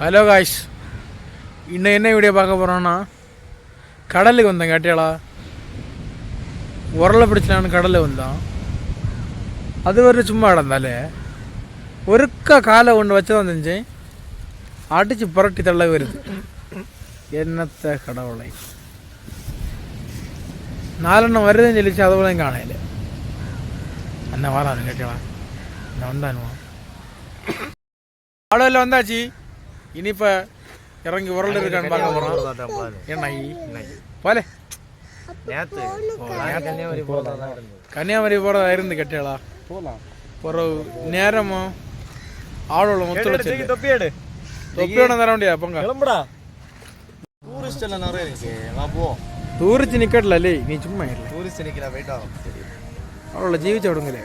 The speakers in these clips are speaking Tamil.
ஹலோ காய்ஸ் இன்னும் என்ன வீடியோ பார்க்க போகிறோன்னா கடலுக்கு வந்தேன் கேட்டியாளா உரலை பிடிச்சலான்னு கடலில் வந்தோம். அது ஒரு சும்மா கிடந்தாலே ஒருக்கா காலை ஒன்று வச்சு தான் செஞ்சேன் அடித்து புரட்டி தள்ள வருது. என்னத்த கடவுளை. நாலெண்ணம் வருதுன்னு சொல்லிச்சு அதுபோலையும் காணையில் அண்ணன் வராது கேட்டியாளா நான் வந்தானுவான் ஆளோவில் வந்தாச்சு. இனி இப்போ இறங்கி உரல் இருக்கான்னு பார்க்க போகிறோம் என்ன? போலே. நேத்து. கன்னியாகுமரி போறதா இருந்து கட்டியாளா போலாம் ஒரு நேரமும் ஆளோட மொத்தம் வச்சு தொப்பி எடு. தொப்பியோட தர முடியாது பொங்க. கிளம்புடா. டூரிஸ்ட் எல்லாம் நிறைய இருக்கு. வா போ. தூரிச்சு நிக்கட்டல லே நீ சும்மா இல்லை டூரிஸ்ட் நிக்கிறா வெயிட் ஆகும் அவளோட ஜீவிச்ச விடுங்களே.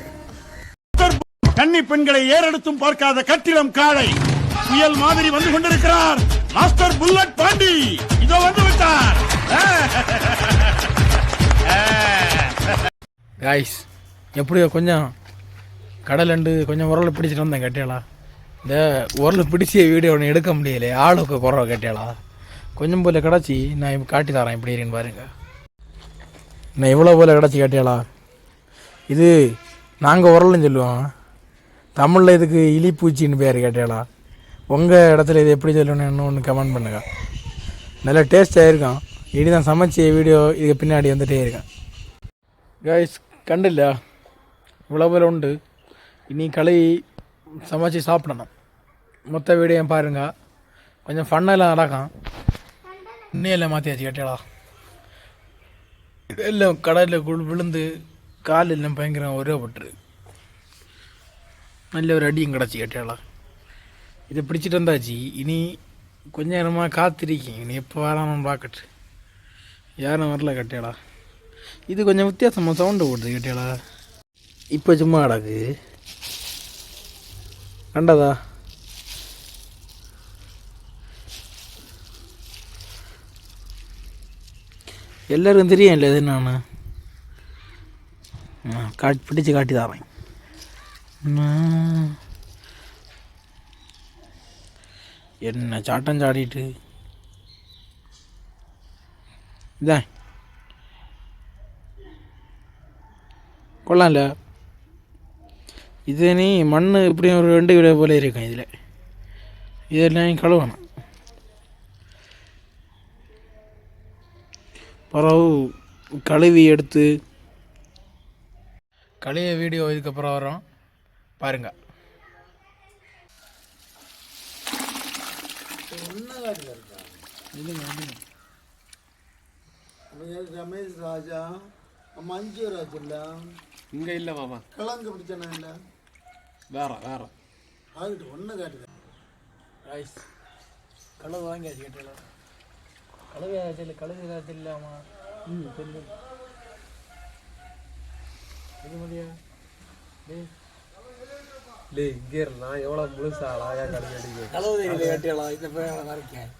கன்னி பெண்களை ஏறெடுத்தும் பார்க்காத கட்டிடம் காளை. புயல் மாதிரி வந்து கொண்டிருக்கிறார். Master bullet Pandi. இதோ வந்து விட்டார். காய்ஸ் எப்படியோ கொஞ்சம் கடலண்டு கொஞ்சம் உரலை பிடிச்சிட்டு வந்தேன் கட்டியாளா? இந்த உரலை பிடிச்ச வீடியோ ஒன்று எடுக்க முடியல ஆளுக்கு குறவை கட்டியாளா? கொஞ்சம் போல கிடச்சி நான் இப்போ காட்டி தரேன் இப்படி இருக்குன்னு பாருங்க. நான் இவ்வளோ போல கிடச்சி காட்டியாளா? இது நாங்கள் உரல்னு சொல்லுவோம். தமிழில் இதுக்கு இலிப்பூச்சின்னு பேர் கேட்டியாளா? உங்கள் இடத்துல இது எப்படி சொல்லணும்னு ஒன்று கமெண்ட் பண்ணுங்கள் நல்லா டேஸ்டாக இருக்கும். இனி தான் சமைச்ச வீடியோ இதுக்கு பின்னாடி வந்துட்டே இருக்கேன் கைஸ் கண்டில்ல? இவ்வளோ பேர் உண்டு. இனி களி சமைச்சு சாப்பிடணும். மொத்த வீடியோ பாருங்க. கொஞ்சம் ஃபன்னெல்லாம் நடக்கும். இன்னும் எல்லாம் மாற்றியாச்சு கேட்டாளா எல்லாம் கடலில் குள் விழுந்து கால் எல்லாம் பயங்கரம் உருவப்பட்டுரு நல்ல ஒரு அடியும் கிடச்சி கேட்டாளா இதை பிடிச்சிட்டு வந்தாச்சு. இனி கொஞ்சம் நேரமாக காத்திருக்கேன் இனி எப்போ வராமல் பார்க்கட்டு யாரும் வரல கட்டியாடா இது கொஞ்சம் வித்தியாசமாக சவுண்டு ஓடுது கட்டியாடா இப்போ சும்மா கிடக்கு. கண்டதா? எல்லோருக்கும் தெரியும் இல்லை இது நான் காட் பிடிச்சு காட்டி தரேன் நான் என்ன சாட்டம் சாடிட்டு? இதான் கொள்ளாம்ல இது நீ மண் இப்படியும் ஒரு ரெண்டு கிலோ போல இருக்கும் இதில். இதெல்லாம் கழுவணும். பிறகு கழுவி எடுத்து. கழுவிய வீடியோ இதுக்கப்புறம் வரும். பாருங்க ரமேஷ் ராஜா மஞ்சு ராஜில்ல இங்க இல்ல மாமா. கிழங்கு பிடிச்சனா இல்ல? வேற வேற. ஆகிட்டு ஒன்று காட்டுது. ரைஸ் கழுவு வாங்கியாச்சு கேட்டல கழுவு ஏதாச்சும் இல்லை கழுவு ஏதாச்சும் இல்லாமா ம் சொல்லு இது மதியா டேய் லே இங்க இருந்தா எவ்வளவு முழுசா அழகா கழுவி அடிக்க கழுவு இந்த வரைக்கேன்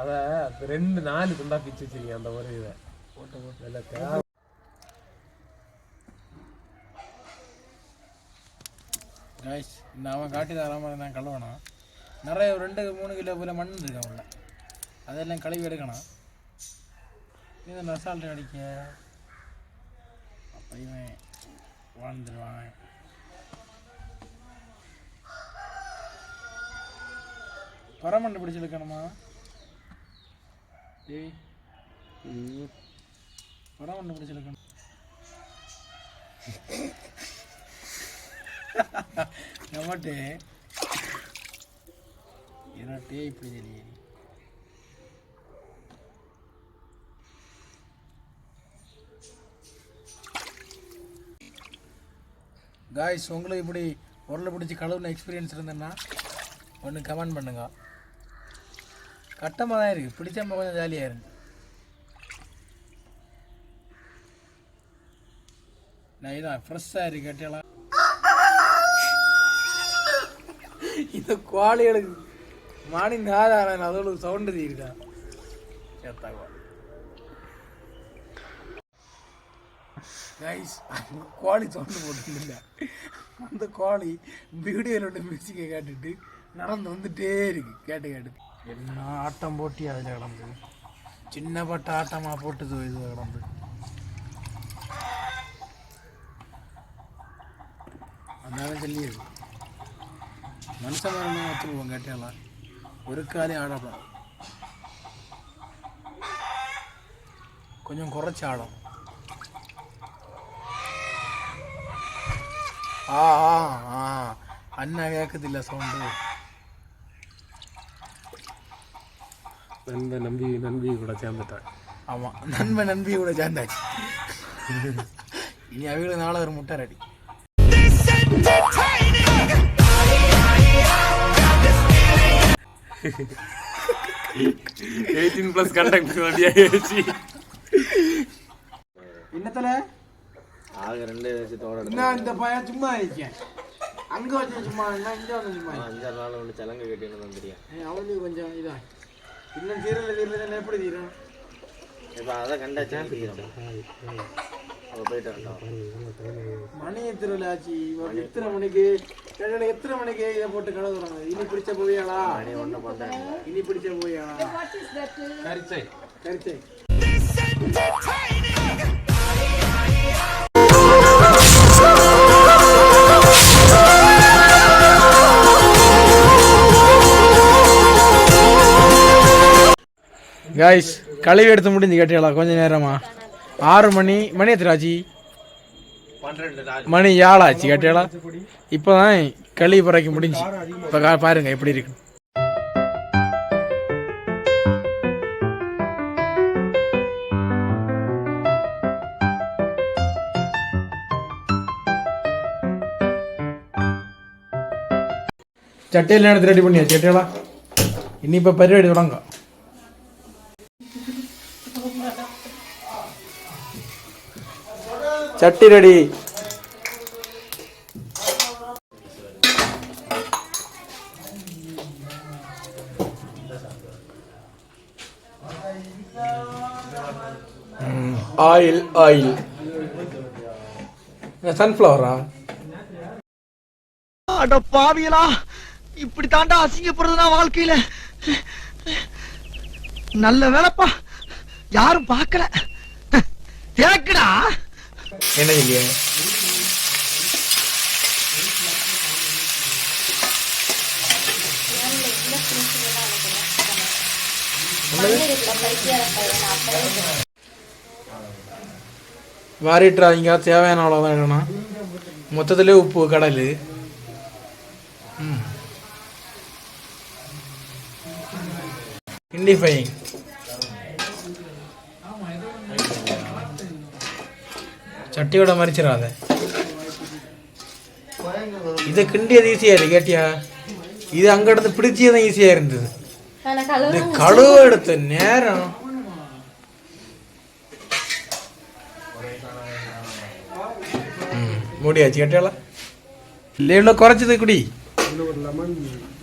அத ரெண்டு நாலு துண்டா பிச்சு வச்சிருக்கேன் அந்த ஒரு இதை. போட்டு போட்டு. நல்ல தேவை ரைஸ் இந்த அவன் காட்டி தராமல் நான் கழுவணும் நிறைய ரெண்டு மூணு கிலோ போல மண் இருக்கு அவன்ல. அதெல்லாம் கழுவி எடுக்கணும். இது நசால்ட்டு அடிக்க. அப்போ இவன் வாழ்ந்துருவான். பரமண்டு பிடிச்சி இழுக்கணுமா ஏய் பரமண்டு பிடிச்சி இழுக்கணும் நம்மட்டு இரட்டே இப்படி தெரியும் காய்ஸ் உங்களுக்கு இப்படி உருளை பிடிச்சி கழுவுன எக்ஸ்பீரியன்ஸ் இருந்ததுன்னா ஒன்று கமெண்ட் பண்ணுங்க. கட்டமாக தான் இருக்குது பிடிச்ச கொஞ்சம் ஜாலியாக இருக்கு நான் இதான் ஃப்ரெஷ்ஷாக இருக்கு கேட்டியலாம் இந்த கோழிகளுக்கு மார்னிங் ஆதாரம் அதோட சவுண்டு இருக்கா ஏத்தாக்குவா கைஸ் கோழி சவுண்டு போட்டுருந்தேன் அந்த கோழி வீடியோவில் ஒன்று மியூசிக்கை காட்டிட்டு நடந்து வந்துட்டே இருக்கு கேட்டு கேட்டு என்ன ஆட்டம் போட்டி அதில் கிடந்து சின்ன பட்ட ஆட்டமாக போட்டுது இது கிடந்து அதனால சொல்லியது. மனுஷன் வச்சுருவோம் கேட்டாலாம் ஒரு காலே ஆடப்படாது கொஞ்சம் குறைச்சி ஆடும். ஆ ஆ ஆ. அண்ணா கேட்குதில்ல சவுண்டு. நண்பன் நம்பி நம்பி கூட சேர்ந்துட்டேன். ஆமாம் நண்பன் நண்பி கூட சேர்ந்தாச்சு. இனி அவங்களுக்கு நாளை ஒரு முட்டை ரெடி. எயிட்டீன் ப்ளஸ் கண்டக்ட் வண்டியாச்சு என்னத்துல? ஆக ரெண்டு நான் இந்த பையன் சும்மா இருக்கேன். அங்கே வச்சு சும்மா இங்கே வந்து சும்மா அஞ்சாறு நாள் ஒன்று சலங்கை கட்டின்னு இருக்கேன். அவனுக்கு கொஞ்சம் இதான் இன்னும் தீரல தீரல எப்படி தீரும்? இப்போ அதை கண்டாச்சு தெரியும் அவள் போயிட்டு வந்தோம். மணி எத்தனை ஆச்சு. ஒரு எத்தனை மணிக்கு எத்தனை மணிக்கு இதை போட்டு கலந்துறாங்க இனி பிடிச்ச போவியாளா? மணி ஒன்று பண்ணுறேன் இனி பிடிச்ச போவியாளா? கரிச்சை. கருத்தை காய்ஸ் கழுவி எடுத்து முடிஞ்சு கேட்டீங்களா? கொஞ்ச நேரமா. ஆறு மணி மணி நாள் மணி ஏழாச்சு கேட்டீங்களா? இப்போதான் கழுவி பறக்க முடிஞ்சு. இப்போ பாருங்க எப்படி இருக்கு. சட்டையெல்லாம் எடுத்து ரெடி பண்ணியா சட்டையெல்லாம் இனி இப்போ பரிபாடி தொடங்க சட்டி ரெடி. ஆயில் ஆயில் சன்ஃப்ளவரா அட பாவியலா இப்படி தாண்டா அசிங்கப்படுறது நான் வாழ்க்கையில. நல்ல வேலைப்பா. யாரும் பார்க்கல. தேக்குடா. என்ன இல்லையா வாரிட்டுறாதீங்க. தேவையான அளவு தான் வேணும் மொத்தத்திலே உப்பு கடல். இண்டிஃபைங் சட்டியோட மறிச்சிடாத இதை கிண்டியது ஈஸியா இருக்கு கேட்டியா? இது அங்க இருந்து பிடிச்சதும் ஈஸியா இருந்தது. இந்த கழுவு எடுத்த நேரம். மூடியாச்சு கேட்டியால இல்லை இவ்வளோ குறைச்சது குடி.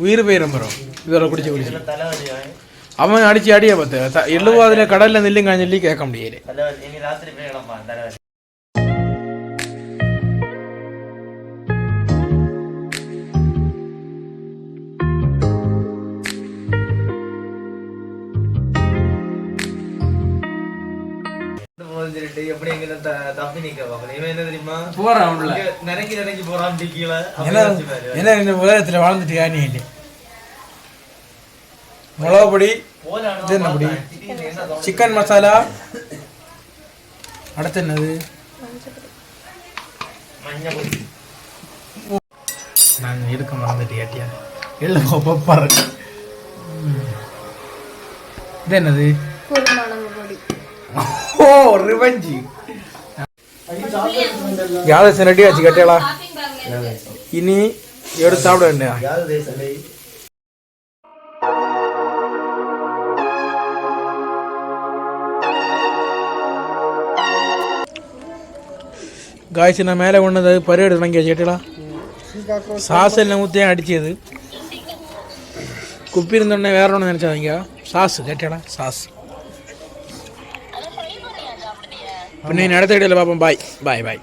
உயிர் போயிடும் மரம் இதோட குடிச்சு குடிச்சு. அவன் அடிச்சு அடிய பார்த்து அதில் கடலில் நில்லுங்க சொல்லி கேட்க முடியாது எப்படி எங்க தப்பி நிக்க பாப்பா இவன் என்ன தெரியுமா? போறான் உள்ள. நினைக்கி நினைக்கி போறான் டிக்கில என்ன என்ன இந்த உலகத்தில் வாழ்ந்துட்டு நீ இல்லை? பொடி சிக்கன் மசாலா? அடுத்து என்னது? நான் எடுக்க மறந்துட்டு ஏட்டியா எள்ளு பப்பாரு இது என்னது? ஓ ரிவெஞ்சி யாதசன் ரெடி ஆச்சு கட்டியாளா இனி எடுத்து சாப்பிட வேண்டியா காய்ச்சி நான் மேலே கொண்டது பருவெடு வாங்கி வச்சுக்கிட்டா சாஸ் எல்லாம் ஊற்றியும் அடிச்சது. குப்பி இருந்தோடனே வேற ஒன்று நினச்சாதீங்க. சாஸ் கேட்டடா சாஸ் பின்ன நடத்த இடையில பார்ப்போம். பாய் பாய் பாய்